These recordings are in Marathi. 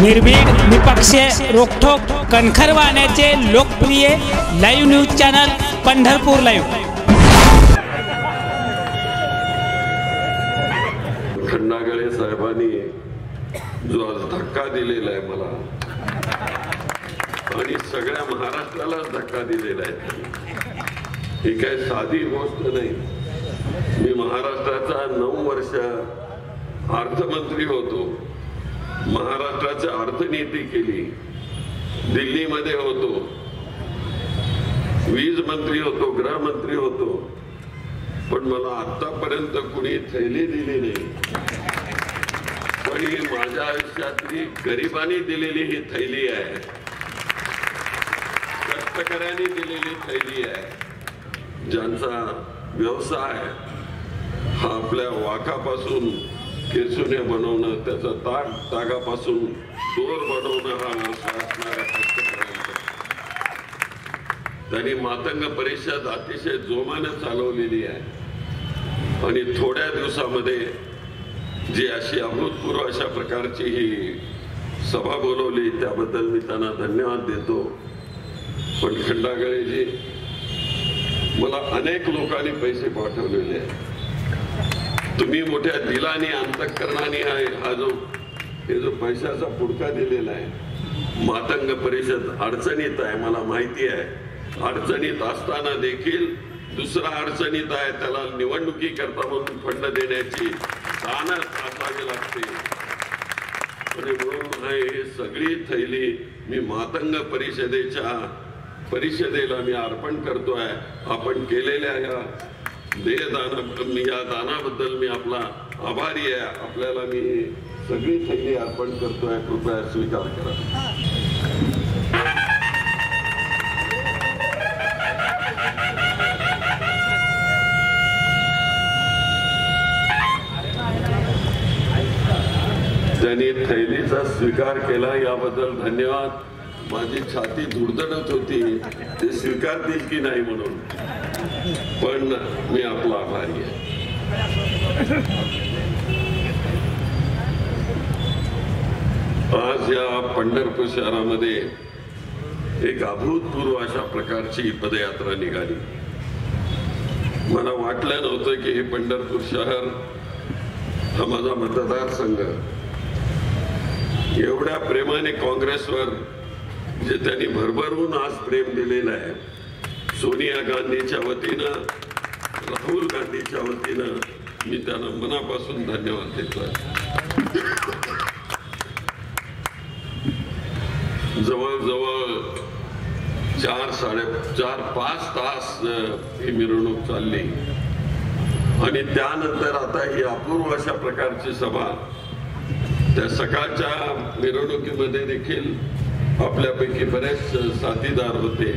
निर्भीड निपक्ष रोखोक कणखर वाहण्याचे लोकप्रिय live news channel Pandharpur live Khandagale साहेबांनी जो आज धक्का दिलेला आहे मला आणि सगळ्या महाराष्ट्रालाच धक्का दिलेला आहे. ही काय साधी गोष्ट नाही. मी महाराष्ट्राचा नऊ वर्ष अर्थमंत्री होतो. महाराष्ट्राची अर्थनीती केली. दिल्लीमध्ये होतो. वीज मंत्री होतो गृहमंत्री होतो. पण मला आतापर्यंत कुणी थैली दिली नाही. पण ही माझ्या आयुष्यातली गरिबांनी दिलेली ही थैली आहे. कष्टकऱ्यांनी दिलेली थैली आहे. ज्यांचा व्यवसाय हा आपल्या वाकापासून केसुने बनवणं त्याचा ताग तागापासून दोर बनवणं हा व्यवसाय असणारा त्यांनी मातंग परिषद अतिशय जोमानं चालवलेली आहे. आणि थोड्या दिवसामध्ये जी अशी अभूतपूर्व अशा प्रकारची ही सभा बोलवली त्याबद्दल मी त्यांना धन्यवाद देतो. पण खंडागळेजी मला अनेक लोकांनी पैसे पाठवलेले आहेत. तुम्ही मोठ्या दिलाने अंतकरणाने आहे. हा जो हे जो पैशाचा पुडका दिलेला आहे. मातंग परिषद अडचणीत आहे मला माहिती आहे. अडचणीत असताना देखील दुसरा अडचणीत आहे त्याला निवडणुकी करता म्हणून फंड देण्याची तानच असावी लागते. आणि म्हणून हे सगळी थैली मी मातंग परिषदेच्या परिषदेला मी अर्पण करतोय. आपण केलेल्या या देहदान या दानाबद्दल मी आपला आभारी आहे. आपल्याला मी सगळी थैली अर्पण करतोय. कृपया स्वीकार करा. त्यांनी थैलीचा स्वीकार केला. याबद्दल धन्यवाद. माझी छाती धुडधडत होती. ते स्वीकारतील की नाही म्हणून? पण मी आपला आभारी आहे. आज या पंढरपूर शहरामध्ये एक अभूतपूर्व अशा प्रकारची पदयात्रा निघाली. मला वाटलं नव्हतं की हे पंढरपूर शहर हा माझा मतदारसंघ. एवढ्या प्रेमाने काँग्रेसवर जे त्यांनी भरभरून आज प्रेम दिलेलं आहे सोनिया गांधीच्या वतीनं राहुल गांधीच्या वतीनं मी त्यांना मनापासून धन्यवाद देतो. जवळजवळ चार साडे चार पाच तास ही मिरवणूक चालली. आणि त्यानंतर आता ही अपूर्व अशा प्रकारची सभा त्या सकाळच्या मिरवणुकीमध्ये देखील आपल्यापैकी बरेच साथीदार होते.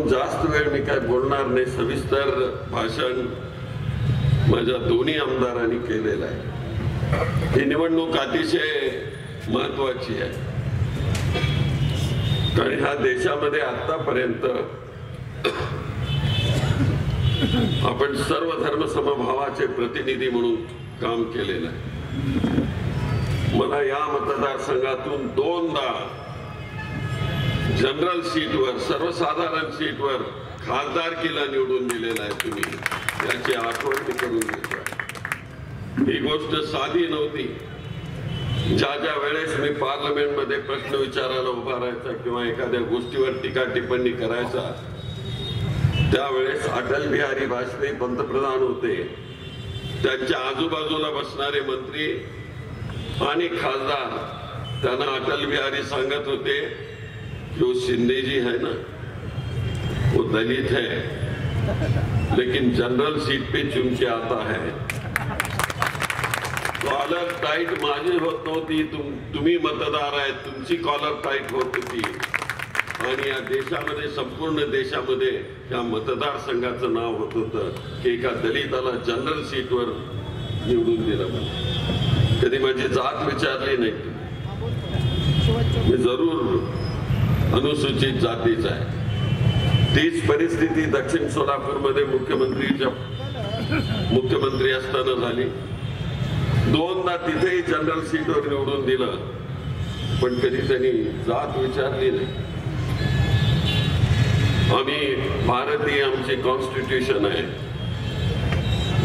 म्हणून जास्त वेळ मी काय बोलणार नाही. सविस्तर भाषण माझ्या दोन्ही आमदारांनी केलेलं आहे. ही निवडणूक अतिशय महत्वाची आहे. कारण ह्या देशामध्ये आतापर्यंत आपण सर्व धर्म समभावाचे प्रतिनिधी म्हणून काम केलेलं आहे. मला या मतदारसंघातून दोनदा जनरल सीटवर सर्वसाधारण सीटवर खासदारकीला निवडून दिलेला आहे तुम्ही. याची आठवण करून घेतला ही गोष्ट साधी नव्हती. ज्या ज्या वेळेस मी पार्लमेंटमध्ये प्रश्न विचारायला उभा राहायचा किंवा एखाद्या गोष्टीवर टीका टिप्पणी करायचा त्यावेळेस अटल बिहारी वाजपेयी पंतप्रधान होते. त्यांच्या आजूबाजूला बसणारे मंत्री आणि खासदार त्यांना अटल बिहारी सांगत होते जो शिंदे जी है ना वो दलित है लेकिन जनरल सीट पे चुन के आता है। कॉलर टाईट माझी होत नव्हती तुम तुम्ही मतदार आहेत तुमची कॉलर टाईट होत होती आणि या देशामध्ये संपूर्ण देशामध्ये या मतदारसंघाचं नाव होत होतं की एका दलिताला जनरल सीटवर निवडून दिलं म्हणून. कधी माझी जात विचारली नाही मी जरूर अनुसूचित जातीच आहे. तीच परिस्थिती दक्षिण सोलापूरमध्ये मुख्यमंत्रीच्या मुख्यमंत्री असताना झाली. दोनदा तिथेही जनरल सीटवर निवडून दिलं. पण कधी त्यांनी जात विचारली नाही. आम्ही भारतीय आमची कॉन्स्टिट्यूशन आहे.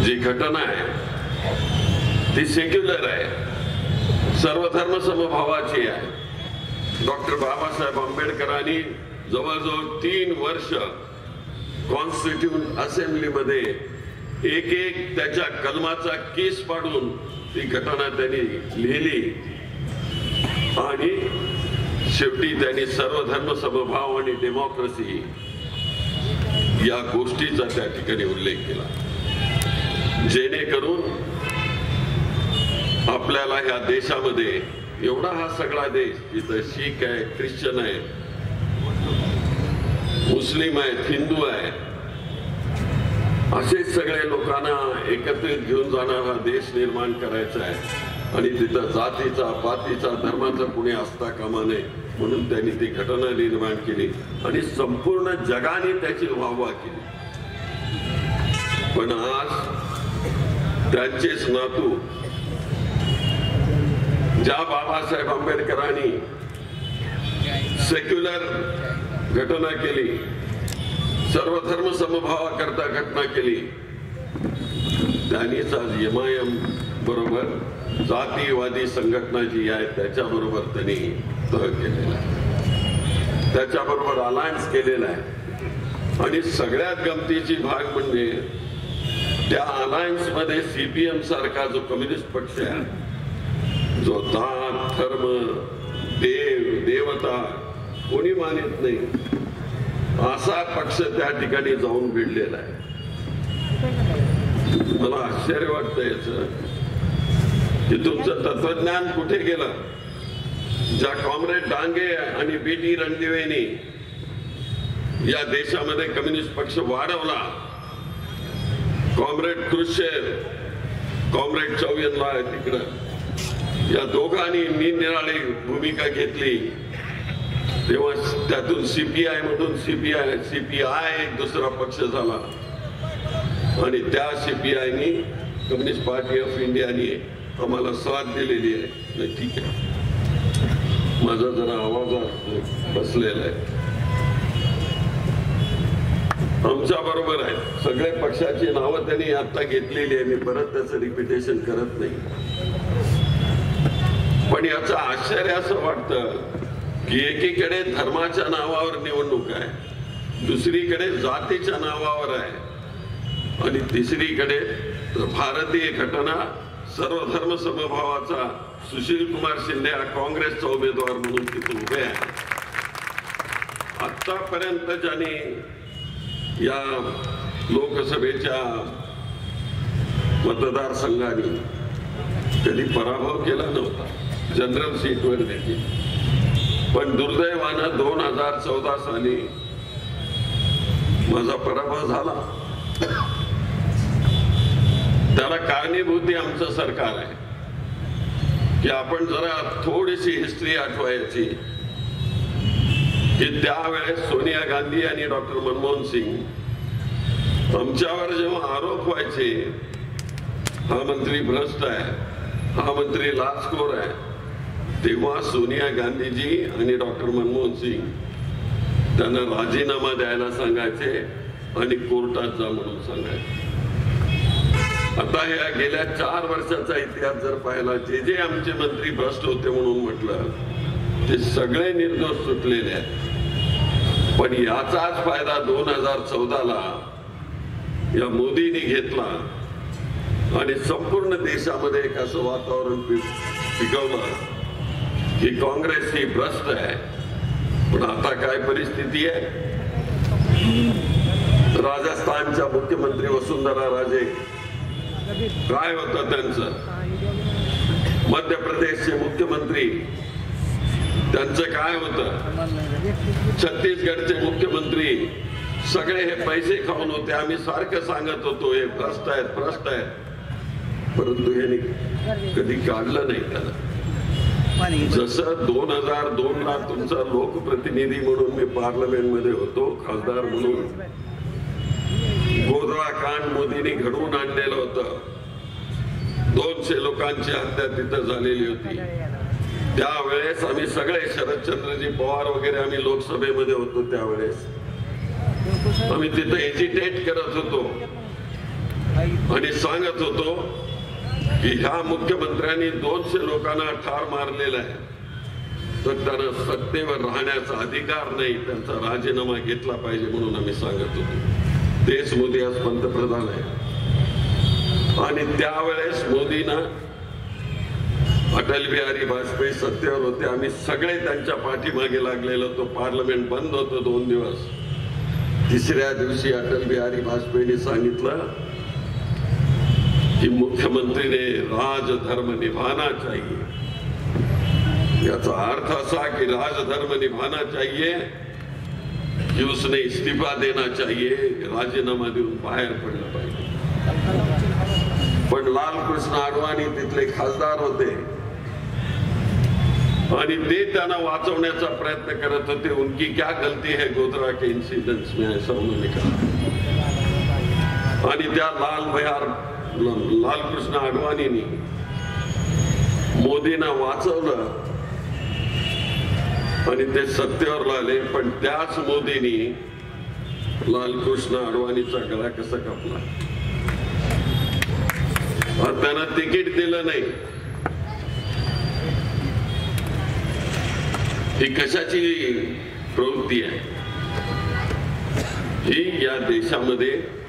जी घटना आहे ती सेक्युलर आहे. सर्वधर्म समभावाची आहे. डॉक्टर बाबासाहेब आंबेडकरांनी जवळजवळ तीन वर्ष कॉन्स्टिट्यूट असेंब्लीमध्ये एक एक त्याच्या कलमाचा केस पाडून ती घटना त्यांनी लिहिली. आणि शेवटी त्यांनी सर्व धर्म समभाव आणि डेमोक्रेसी या गोष्टीचा त्या ठिकाणी उल्लेख केला. जेणेकरून आपल्याला ह्या देशामध्ये एवढा हा सगळा देश जिथं शीख आहे ख्रिश्चन आहे मुस्लिम आहेत हिंदू आहे असेच सगळे लोकांना एकत्रित घेऊन जाणारा देश निर्माण करायचा आहे. आणि तिथं जातीचा पातीचा धर्माचा कुणी असता कामा नये म्हणून त्यांनी ती घटना निर्माण केली आणि संपूर्ण जगाने त्याची वाहवा केली. पण आज त्यांचेच नातू ज्या बाबासाहेब आंबेडकरांनी सेक्युलर घटना केली सर्व धर्म समभावाकरता घटना केली त्यांनीच आज एमआयएम बरोबर जातीवादी संघटना जी आहे त्याच्याबरोबर त्यांनी तह केलेला आहे. त्याच्याबरोबर अलायन्स केलेला आहे. आणि सगळ्यात गमतीची भाग म्हणजे त्या अलायन्समध्ये सीपीएम सारखा जो कम्युनिस्ट पक्ष आहे जो दान धर्म देव देवता कोणी मानित नाही असा पक्ष त्या ठिकाणी जाऊन भिडलेला आहे. मला आश्चर्य वाटत याच की तुमचं तत्वज्ञान कुठे गेलं? ज्या कॉम्रेड डांगे आणि बी टी रणदिवेनी या देशामध्ये कम्युनिस्ट पक्ष वाढवला कॉम्रेड क्रुशेर कॉम्रेड चौयनला तिकडं या दोघांनी निरनिराळी भूमिका घेतली. तेव्हा त्यातून सीपीआय मधून सीपीआय सीपीआय एक दुसरा पक्ष झाला. आणि त्या सीपीआयनी कम्युनिस्ट पार्टी ऑफ इंडियाने आम्हाला साथ दिलेली आहे. नाही ठीक आहे. माझा जरा आवाज बसलेला आहे. आमच्या बरोबर आहे. सगळे पक्षाची नावं त्यांनी आता घेतलेली आहे. मी परत त्याचं रिपिटेशन करत नाही. पण याच आश्चर्य असं वाटतं की एकीकडे धर्माच्या नावावर निवडणूक आहे दुसरीकडे जातीच्या नावावर आहे आणि तिसरीकडे भारतीय घटना सर्व धर्म समभावाचा सुशील कुमार शिंदे हा काँग्रेसचा उमेदवार म्हणून तिथे उभे आहे. आतापर्यंत ज्यांनी या लोकसभेच्या मतदारसंघाने कधी पराभव केला नव्हता. जनरल सीटवर देतील पण दुर्दैवानं दोन हजार चौदा साली माझा पराभव झाला. त्याला कारणीभूती आमचं सरकार आहे. की आपण जरा थोडीशी हिस्ट्री आठवायची. की त्यावेळेस सोनिया गांधी आणि डॉक्टर मनमोहन सिंग आमच्यावर जेव्हा आरोप व्हायचे हा मंत्री भ्रष्ट आहे हा मंत्री लाचखोर आहे तेव्हा सोनिया गांधीजी आणि डॉक्टर मनमोहन सिंग त्यांना राजीनामा द्यायला सांगायचे आणि कोर्टात जा म्हणून सांगायचे. आता या गेल्या चार वर्षाचा इतिहास जर पाहिला जे जे आमचे मंत्री भ्रष्ट होते म्हणून म्हटलं ते सगळे निर्दोष सुटलेले आहेत. पण याचाच फायदा दोन हजार चौदाला या मोदींनी घेतला आणि संपूर्ण देशामध्ये एक असं वातावरण पिकवलं. की काँग्रेस ही भ्रष्ट आहे पण आता काय परिस्थिती आहे राजस्थानच्या मुख्यमंत्री वसुंधरा राजे काय होतं त्यांचं? मध्य प्रदेशचे मुख्यमंत्री त्यांचं काय होतं? छत्तीसगडचे मुख्यमंत्री सगळे हे पैसे खाऊन होते. आम्ही सारखं सांगत होतो हे भ्रष्ट आहेत भ्रष्ट आहेत. परंतु यांनी कधी काढलं नाही त्याला. जसं दोन हजार दोन ला तुमचा लोकप्रतिनिधी म्हणून मी पार्लमेंटमध्ये होतो खासदार म्हणून. गोधळा कांड मोदींनी घडवून आणलेलं होतं. दोनशे लोकांची हत्या तिथं झालेली होती. त्यावेळेस आम्ही सगळे शरदचंद्रजी पवार वगैरे आम्ही लोकसभेमध्ये होतो त्यावेळेस. आम्ही तिथं एजिटेट करत होतो. आणि सांगत होतो की ह्या मुख्यमंत्र्यांनी दोनशे लोकांना ठार मारलेला आहे. तर त्यांना सत्तेवर राहण्याचा अधिकार नाही त्यांचा राजीनामा घेतला पाहिजे म्हणून आम्ही सांगत होतो. तेच मोदी आज पंतप्रधान आहे आणि त्यावेळेस मोदीनं अटल बिहारी वाजपेयी सत्तेवर होते. आम्ही सगळे त्यांच्या पाठीमागे लागलेलो तो पार्लमेंट बंद होतं दोन दिवस. तिसऱ्या दिवशी अटल बिहारी वाजपेयीने सांगितलं कि मुख्यमंत्री ने राजधर्म निभाना चाहिए। याचा अर्थ असा की राजधर्म निभाना चाहिए, कि उसने इस्तीफा देना चाहिए राजीनामा देऊन बाहेर पडलं पाहिजे। पण लालकृष्ण अडवाणी तिथले खासदार होते आणि ते प्रयत्न करत होते, उनकी क्या गलती है गोधरा के इंसिडेंट्स में, ऐसा उन्होंने कहा। लाल भयार लालकृष्ण अडवाणींनी मोदींना वाचवलं आणि ते सत्तेवर आले पण त्याच मोदींनी लालकृष्ण अडवाणीचा गळा कसा कापला? त्यांना तिकीट दिलं नाही. ही कशाची प्रवृत्ती आहे? ही या देशामध्ये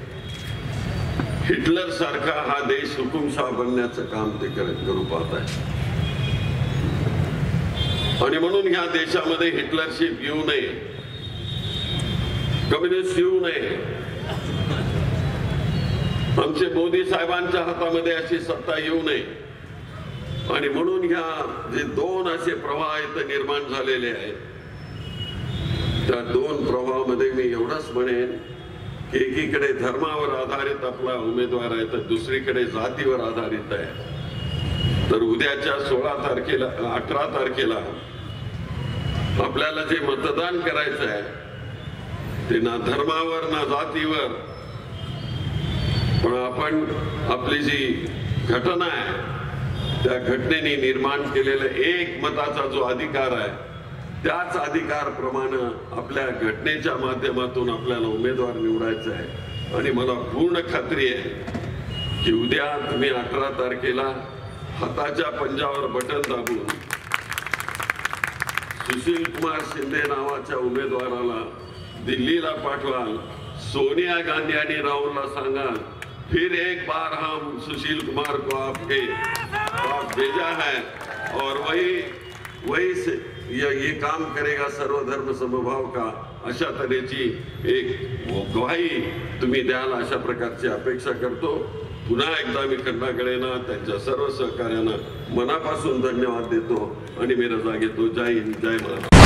हिटलर सारखा हा देश हुकुमशाह बनण्याचं काम ते करत करू पाहत आहे. आणि म्हणून ह्या देशामध्ये हिटलरशिप येऊ नये कम्युनिस्ट येऊ नये आमचे मोदी साहेबांच्या हातामध्ये अशी सत्ता येऊ नये. आणि म्हणून ह्या जे दोन असे प्रवाह इथं निर्माण झालेले आहेत त्या दोन प्रवाहामध्ये मी एवढंच म्हणेन एकीकडे धर्मावर आधारित आपला उमेदवार आहे तर दुसरीकडे जातीवर आधारित आहे. तर उद्याच्या सोळा तारखेला अठरा तारखेला आपल्याला जे मतदान करायचं आहे ते ना धर्मावर ना जातीवर. पण आपण आपली जी घटना आहे त्या घटनेने निर्माण केलेला एक मताचा जो अधिकार आहे त्याच अधिकार प्रमाण आपल्या घटनेच्या माध्यमातून आपल्याला उमेदवार निवडायचा आहे. आणि मला पूर्ण खात्री आहे की उद्या तुम्ही अठरा तारखेला हाताच्या पंजावर बटन दाबून सुशील कुमार शिंदे नावाच्या उमेदवाराला दिल्लीला पाठवाल सोनिया गांधी आणि राहुलला सांगा फिर एक बार हम सुशील कुमार को आपके आप भेजा है. और वही वही से ये, ये काम करेगा सर्वधर्म समभाव का अशा तऱ्हेची एक ग्वाही तुम्ही द्याल अशा प्रकारची अपेक्षा करतो. पुन्हा एकदा मी खंडाकडेनं त्यांच्या सर्व सहकार्यानं मनापासून धन्यवाद देतो आणि मी रजा घेतो. जय हिंद जय महाराज